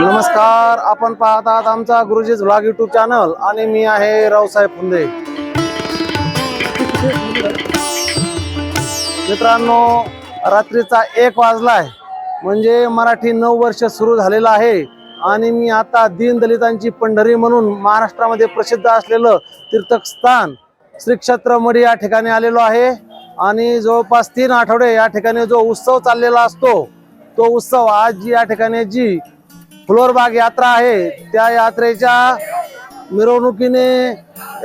नमस्कार आपण पाहत आहात आमचा गुरुजीज ब्लॉग युट्यूब चॅनल आणि मी आहे रावसाहेब फुंदे. मित्रांनो रात्रीचा एक वाजलाय. म्हणजे मराठी नऊ वर्ष सुरू झालेलं आहे आणि मी आता दीनदलितांची पंढरी म्हणून महाराष्ट्रामध्ये प्रसिद्ध असलेलं तीर्थस्थान श्री क्षेत्रमडी या ठिकाणी आलेलो आहे. आणि जवळपास तीन आठवडे या ठिकाणी जो उत्सव चाललेला असतो तो उत्सव आज जी या ठिकाणी जी फ्लोरबाग यात्रा आहे. त्या यात्रेच्या मिरवणुकीने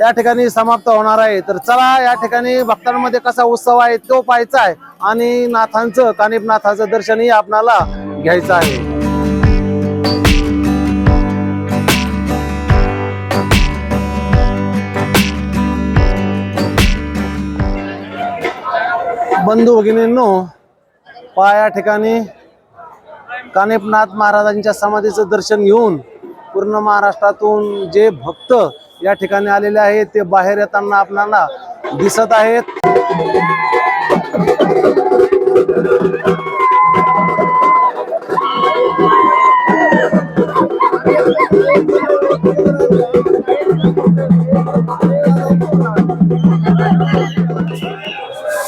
या ठिकाणी समाप्त होणार आहे. तर चला या ठिकाणी भक्तांमध्ये कसा उत्सव आहे तो पाहायचा आहे आणि नाथांचं कानिपनाथाचं दर्शनही आपणाला घ्यायचं आहे. बंधू भगिनींनो पहा या ठिकाणी कानेपनाथ महाराजांच्या समाधीचं दर्शन घेऊन पूर्ण महाराष्ट्रातून जे भक्त या ठिकाणी आलेले आहेत ते बाहेर येताना आपल्याला दिसत आहेत.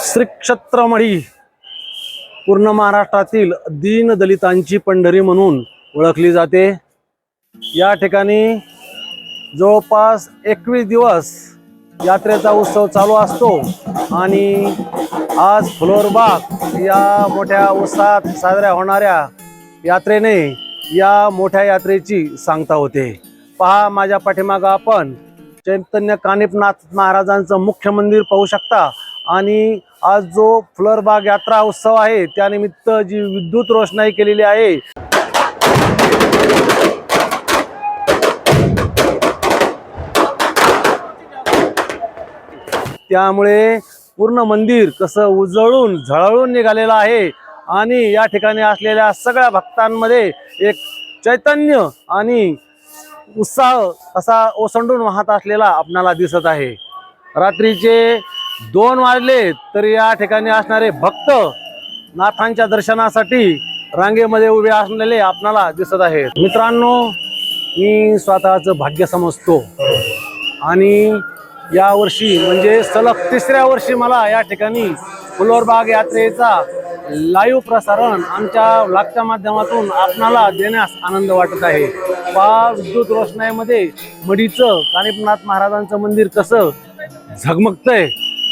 श्री क्षेत्रमढी पूर्ण महाराष्ट्रातील दीनदलितांची पंढरी म्हणून ओळखली जाते. या ठिकाणी जवळपास एकवीस दिवस यात्रेचा उत्सव चालू असतो आणि आज फ्लोरबाग या मोठ्या उत्साहात साजऱ्या होणाऱ्या यात्रेने या मोठ्या यात्रेची सांगता होते. पहा माझ्या पाठीमागं आपण चैतन्य कानिपनाथ महाराजांचं मुख्य मंदिर पाहू शकता. आणि आज जो फ्लरबाग यात्रा उत्सव आहे त्यानिमित्त जी विद्युत रोषणाई केलेली आहे त्यामुळे पूर्ण मंदिर कसं उजळून झळळून निघालेलं आहे आणि या ठिकाणी असलेल्या सगळ्या भक्तांमध्ये एक चैतन्य आणि उत्साह असा ओसंडून वाहत असलेला आपणाला दिसत आहे. रात्रीचे दोन वाजले तरी या ठिकाणी असणारे भक्त नाथांच्या दर्शनासाठी रांगेमध्ये उभे असलेले आपणाला दिसत आहेत. मित्रांनो मी स्वतःचं भाग्य समजतो. आणि या वर्षी म्हणजे सलग तिसऱ्या वर्षी मला या ठिकाणी फुलोरबाग यात्रेचा लाईव्ह प्रसारण आमच्या लागच्या माध्यमातून आपणाला देण्यास आनंद वाटत आहे. पा विद्युत रोषणाईमध्ये मडीचं कानिपनाथ महाराजांचं मंदिर कसं झगमगतंय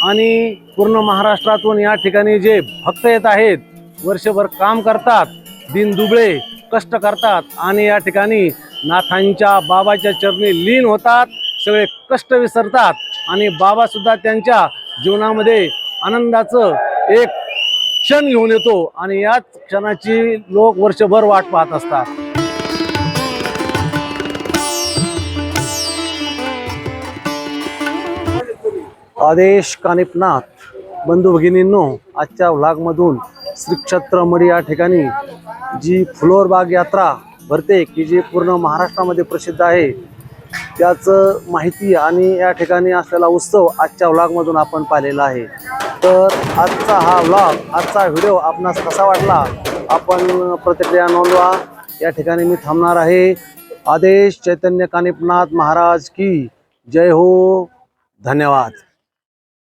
आणि पूर्ण महाराष्ट्रातून या ठिकाणी जे भक्त येत आहेत वर्षभर काम करतात दिन दुबळे कष्ट करतात आणि या ठिकाणी नाथांच्या बाबाच्या चरणी लीन होतात सगळे कष्ट विसरतात आणि बाबासुद्धा त्यांच्या जीवनामध्ये आनंदाचं एक क्षण घेऊन येतो आणि याच क्षणाची लोक वर्षभर वाट पाहत असतात. आदेश कानिपनाथ बंधू भगिनींनो आजच्या व्लॉगमधून श्री क्षेत्रमडी या ठिकाणी जी फ्लोरबाग यात्रा भरते की जी पूर्ण महाराष्ट्रामध्ये प्रसिद्ध आहे त्याचं माहिती आणि या ठिकाणी असलेला उत्सव आजच्या व्लॉगमधून आपण पाहिलेला आहे. तर आजचा हा व्लॉग आजचा व्हिडिओ आपणास कसा वाटला आपण प्रतिक्रिया नोंदवा. या ठिकाणी मी थांबणार आहे. आदेश चैतन्य कानिपनाथ महाराज की जय हो. धन्यवाद.